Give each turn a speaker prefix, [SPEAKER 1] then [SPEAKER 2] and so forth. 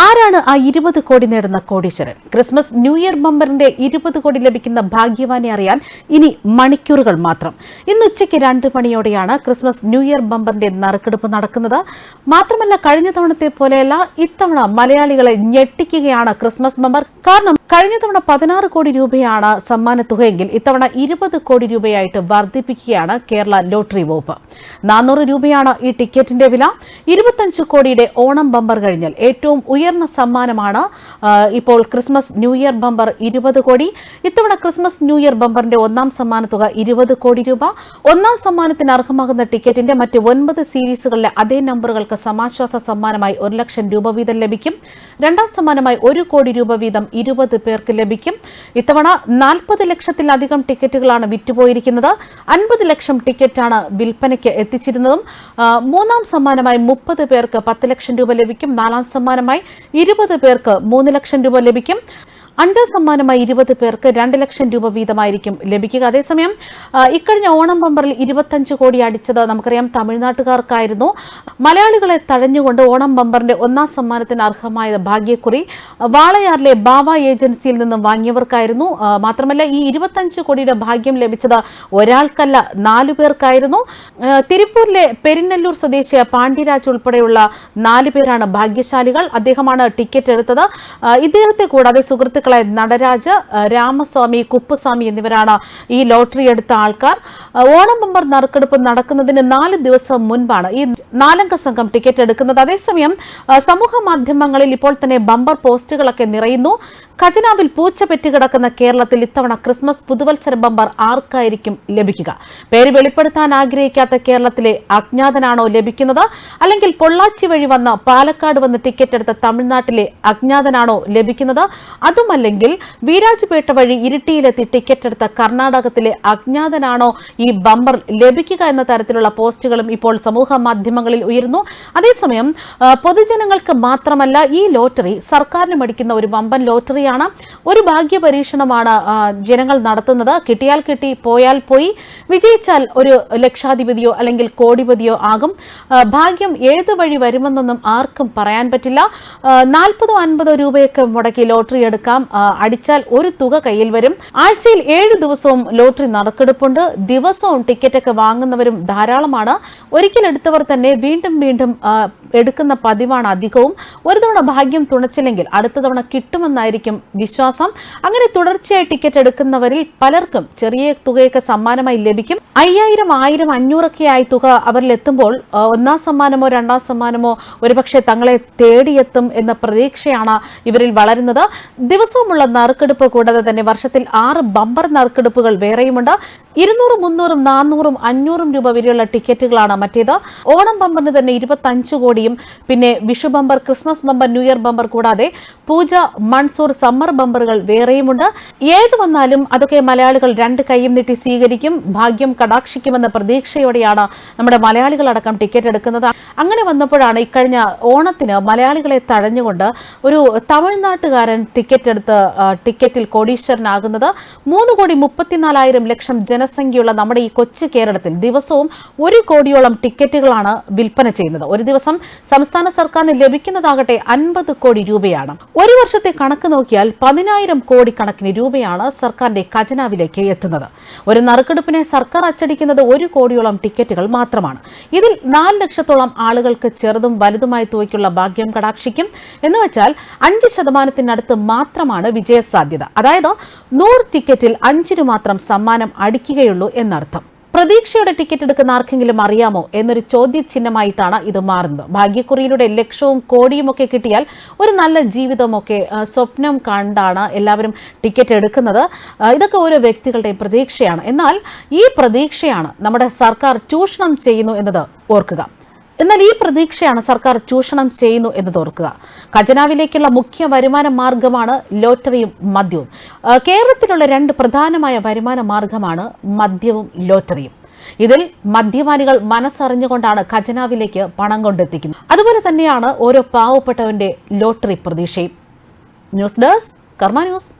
[SPEAKER 1] ആരാണ് ആ ഇരുപത് കോടി നേടുന്ന കോടീശ്വരൻ? ക്രിസ്മസ് ന്യൂ ഇയർ ബമ്പറിന്റെ ഇരുപത് കോടി ലഭിക്കുന്ന ഭാഗ്യവാനെ അറിയാൻ ഇനി മണിക്കൂറുകൾ മാത്രം. ഇന്ന് ഉച്ചയ്ക്ക് രണ്ട് മണിയോടെയാണ് ക്രിസ്മസ് ന്യൂ ഇയർ ബമ്പറിന്റെ നറുക്കെടുപ്പ് നടക്കുന്നത്. മാത്രമല്ല കഴിഞ്ഞ തവണത്തെ പോലെയല്ല ഇത്തവണ മലയാളികളെ ഞെട്ടിക്കുകയാണ് ക്രിസ്മസ് ബമ്പർ. കാരണം കഴിഞ്ഞ തവണ പതിനാറ് കോടി രൂപയാണ് സമ്മാനത്തുകയെങ്കിൽ ഇത്തവണ ഇരുപത് കോടി രൂപയായിട്ട് വർദ്ധിപ്പിക്കുകയാണ് കേരള ലോട്ടറി വകുപ്പ്. നാനൂറ് രൂപയാണ് ഈ ടിക്കറ്റിന്റെ വില. ഇരുപത്തഞ്ച് കോടിയുടെ ഓണം ബമ്പർ കഴിഞ്ഞാൽ ഏറ്റവും ഉയർന്ന സമ്മാനമാണ് ഇപ്പോൾ ക്രിസ്മസ് ന്യൂ ഇയർ ബമ്പർ ഇരുപത് കോടി. ഇത്തവണ ക്രിസ്മസ് ന്യൂ ഇയർ ബമ്പറിന്റെ ഒന്നാം സമ്മാനത്തുക ഇരുപത് കോടി രൂപ. ഒന്നാം സമ്മാനത്തിന് അർഹമാകുന്ന ടിക്കറ്റിന്റെ മറ്റ് ഒൻപത് സീരീസുകളിലെ അതേ നമ്പറുകൾക്ക് സമാശ്വാസ സമ്മാനമായി ഒരു ലക്ഷം രൂപ വീതം ലഭിക്കും. രണ്ടാം സമ്മാനമായി ഒരു കോടി രൂപ വീതം ഇരുപത് പേർക്ക് ലഭിക്കും. ഇത്തവണ നാൽപ്പത് ലക്ഷത്തിലധികം ടിക്കറ്റുകളാണ് വിറ്റുപോയിരിക്കുന്നത്. അൻപത് ലക്ഷം ടിക്കറ്റാണ് വിൽപ്പനയ്ക്ക് എത്തിച്ചിരുന്നതും. മൂന്നാം സമ്മാനമായി മുപ്പത് പേർക്ക് പത്ത് ലക്ഷം രൂപ ലഭിക്കും. നാലാം സമ്മാനമായി ഇരുപത് പേർക്ക് മൂന്ന് ലക്ഷം രൂപ ലഭിക്കും. അഞ്ചാം സമ്മാനമായി ഇരുപത് പേർക്ക് രണ്ട് ലക്ഷം രൂപ വീതമായിരിക്കും ലഭിക്കുക. അതേസമയം ഇക്കഴിഞ്ഞ ഓണം ബമ്പറിൽ ഇരുപത്തഞ്ച് കോടി അടിച്ചത് നമുക്കറിയാം തമിഴ്നാട്ടുകാർക്കായിരുന്നു. മലയാളികളെ തഴഞ്ഞുകൊണ്ട് ഓണം ബമ്പറിന്റെ ഒന്നാം സമ്മാനത്തിന് അർഹമായ ഭാഗ്യക്കുറി വാളയാറിലെ ബാവ ഏജൻസിയിൽ നിന്നും വാങ്ങിയവർക്കായിരുന്നു. മാത്രമല്ല ഈ ഇരുപത്തഞ്ച് കോടിയുടെ ഭാഗ്യം ലഭിച്ചത് ഒരാൾക്കല്ല നാലു പേർക്കായിരുന്നു. തിരുപ്പൂരിലെ പെരിനല്ലൂർ സ്വദേശിയായ പാണ്ഡ്യരാജ് ഉൾപ്പെടെയുള്ള നാല് പേരാണ് ഭാഗ്യശാലികൾ. അദ്ദേഹമാണ് ടിക്കറ്റ് എടുത്തത്. ഇദ്ദേഹത്തെ കൂടാതെ സുഹൃത്തുക്കളായ നടരാജ് രാമസ്വാമി കുപ്പുസ്വാമി എന്നിവരാണ് ഈ ലോട്ടറി എടുത്ത ആൾക്കാർ. ഓണം ബമ്പർ നറുക്കെടുപ്പ് നടക്കുന്നതിന് നാല് ദിവസം മുൻപാണ് ഈ നാലംഗ സംഘം ടിക്കറ്റ് എടുക്കുന്നത്. അതേസമയം സമൂഹ മാധ്യമങ്ങളിൽ ഇപ്പോൾ തന്നെ ബമ്പർ പോസ്റ്റുകളൊക്കെ നിറയുന്നു. ഖജനാവിൽ പൂച്ച പെറ്റുകിടക്കുന്ന കേരളത്തിൽ ഇത്തവണ ക്രിസ്മസ് പുതുവത്സര ബമ്പർ ആർക്കായിരിക്കും ലഭിക്കുക? പേര് വെളിപ്പെടുത്താൻ ആഗ്രഹിക്കാത്ത കേരളത്തിലെ അജ്ഞാതനാണോ ലഭിക്കുന്നത്? അല്ലെങ്കിൽ പൊള്ളാച്ചി വഴി വന്ന പാലക്കാട് വന്ന് ടിക്കറ്റ് എടുത്ത തമിഴ്നാട്ടിലെ അജ്ഞാതനാണോ ലഭിക്കുന്നത്? അതുമല്ലെങ്കിൽ വീരാജ്പേട്ട വഴി ഇരിട്ടിയിലെത്തി ടിക്കറ്റ് എടുത്ത കർണാടകത്തിലെ അജ്ഞാതനാണോ ഈ ബമ്പർ ലഭിക്കുക എന്ന തരത്തിലുള്ള പോസ്റ്റുകളും ഇപ്പോൾ സമൂഹ മാധ്യമങ്ങളിൽ ഉയരുന്നു. അതേസമയം പൊതുജനങ്ങൾക്ക് മാത്രമല്ല ഈ ലോട്ടറി സർക്കാരിന് മടിക്കുന്ന ഒരു വമ്പൻ ലോട്ടറിയാണ്. ഒരു ഭാഗ്യ പരീക്ഷണമാണ് ജനങ്ങൾ നടത്തുന്നത്. കിട്ടിയാൽ കിട്ടി പോയാൽ പോയി. വിജയിച്ചാൽ ഒരു ലക്ഷാധിപതിയോ അല്ലെങ്കിൽ കോടിപതിയോ ആകും. ഭാഗ്യം ഏത് വഴി വരുമെന്നൊന്നും ആർക്കും പറയാൻ പറ്റില്ല. നാൽപ്പതോ അൻപതോ രൂപയൊക്കെ മുടക്കി ലോട്ടറി എടുക്കാം. ആ, അടിച്ചാൽ ഒരു തുക കയ്യിൽ വരും. ആഴ്ചയിൽ ഏഴ് ദിവസവും ലോട്ടറി നറുക്കെടുപ്പുണ്ട്. ദിവസവും ടിക്കറ്റൊക്കെ വാങ്ങുന്നവരും ധാരാളമാണ്. ഒരിക്കലെടുത്തവർ തന്നെ വീണ്ടും വീണ്ടും എടുക്കുന്ന പതിവാണ് അധികവും. ഒരു തവണ ഭാഗ്യം തുണച്ചില്ലെങ്കിൽ അടുത്ത തവണ കിട്ടുമെന്നായിരിക്കും വിശ്വാസം. അങ്ങനെ തുടർച്ചയായി ടിക്കറ്റ് എടുക്കുന്നവരിൽ പലർക്കും ചെറിയ തുകയൊക്കെ സമ്മാനമായി ലഭിക്കും. അയ്യായിരം ആയിരം അഞ്ഞൂറൊക്കെ ആയി തുക അവരിൽ എത്തുമ്പോൾ ഒന്നാം സമ്മാനമോ രണ്ടാം സമ്മാനമോ ഒരുപക്ഷെ തങ്ങളെ തേടിയെത്തും എന്ന പ്രതീക്ഷയാണ് ഇവരിൽ വളരുന്നത്. ദിവസവുമുള്ള നറുക്കെടുപ്പ് കൂടാതെ തന്നെ വർഷത്തിൽ ആറ് ബമ്പർ നറുക്കെടുപ്പുകൾ വേറെയുമുണ്ട്. ഇരുന്നൂറും മുന്നൂറും നാനൂറും അഞ്ഞൂറും രൂപ വരെയുള്ള ടിക്കറ്റുകളാണ് മറ്റേത്. ഓണം ബമ്പറിന് തന്നെ ഇരുപത്തഞ്ച് കോടിയും പിന്നെ Vishu bumper Christmas bumper new year bumper കൂടാതെ പൂജ മൺസൂർ സമ്മർ ബമ്പറുകൾ വേറെയുമുണ്ട്. ഏത് വന്നാലും അതൊക്കെ മലയാളികൾ രണ്ട് കൈയും നീട്ടി സ്വീകരിക്കും ഭാഗ്യം കടാക്ഷിക്കുമെന്ന പ്രതീക്ഷയോടെയാണ് നമ്മുടെ മലയാളികളടക്കം ടിക്കറ്റ് എടുക്കുന്നത്. അങ്ങനെ വന്നപ്പോഴാണ് ഇക്കഴിഞ്ഞ ഓണത്തിന് മലയാളികളെ തഴഞ്ഞുകൊണ്ട് ഒരു തമിഴ്നാട്ടുകാരൻ ടിക്കറ്റ് എടുത്ത് ടിക്കറ്റിൽ കോടീശ്വരനാകുന്നത്. മൂന്ന് കോടി മുപ്പത്തിനാലായിരം ലക്ഷം ജനസംഖ്യയുള്ള നമ്മുടെ ഈ കൊച്ചു കേരളത്തിൽ ദിവസവും ഒരു കോടിയോളം ടിക്കറ്റുകളാണ് വിൽപ്പന ചെയ്യുന്നത്. ഒരു ദിവസം സംസ്ഥാന സർക്കാരിന് ലഭിക്കുന്നതാകട്ടെ അൻപത് കോടി രൂപയാണ്. ഒരു വർഷത്തെ കണക്ക് നോക്കിയാൽ പതിനായിരം കോടി കണക്കിന് രൂപയാണ് സർക്കാരിന്റെ ഖജനാവിലേക്ക് എത്തുന്നത്. ഒരു നറുക്കെടുപ്പിനെ സർക്കാർ അച്ചടിക്കുന്നത് ഒരു കോടിയോളം ടിക്കറ്റുകൾ മാത്രമാണ്. ഇതിൽ നാല് ലക്ഷത്തോളം ആളുകൾക്ക് ചെറുതും വലുതുമായ തുകയ്ക്കുള്ള ഭാഗ്യം കടാക്ഷിക്കും. എന്ന് വെച്ചാൽ അഞ്ച് ശതമാനത്തിനടുത്ത് മാത്രമാണ് വിജയസാധ്യത. അതായത് നൂറ് ടിക്കറ്റിൽ അഞ്ചിന് മാത്രം സമ്മാനം അടിക്കുകയുള്ളൂ എന്നർത്ഥം. പ്രതീക്ഷയുടെ ടിക്കറ്റ് എടുക്കുന്ന ആർക്കെങ്കിലും അറിയാമോ എന്നൊരു ചോദ്യചിഹ്നമായിട്ടാണ് ഇത് മാറുന്നത്. ഭാഗ്യക്കുറിയിലൂടെ ലക്ഷവും കോടിയും ഒക്കെ കിട്ടിയാൽ ഒരു നല്ല ജീവിതമൊക്കെ സ്വപ്നം കണ്ടാണ് എല്ലാവരും ടിക്കറ്റ് എടുക്കുന്നത്. ഇതൊക്കെ ഓരോ വ്യക്തികളുടെയും പ്രതീക്ഷയാണ്. എന്നാൽ ഈ പ്രതീക്ഷയാണ് നമ്മുടെ സർക്കാർ ചൂഷണം ചെയ്യുന്നു എന്നത് ഓർക്കുക. എന്നാൽ ഈ പ്രതീക്ഷയാണ് സർക്കാർ ചൂഷണം ചെയ്യുന്നു എന്ന് ഓർക്കുക ഖജനാവിലേക്കുള്ള മുഖ്യ വരുമാന മാർഗമാണ് ലോട്ടറിയും മദ്യവും. കേരളത്തിലുള്ള രണ്ട് പ്രധാനമായ വരുമാന മാർഗമാണ് മദ്യവും ലോട്ടറിയും. ഇതിൽ മദ്യപാനികൾ മനസ്സറിഞ്ഞുകൊണ്ടാണ് ഖജനാവിലേക്ക് പണം കൊണ്ടെത്തിക്കുന്നത്. അതുപോലെ തന്നെയാണ് ഓരോ പാവപ്പെട്ടവന്റെ ലോട്ടറി പ്രതീക്ഷയും. News desk Karma news.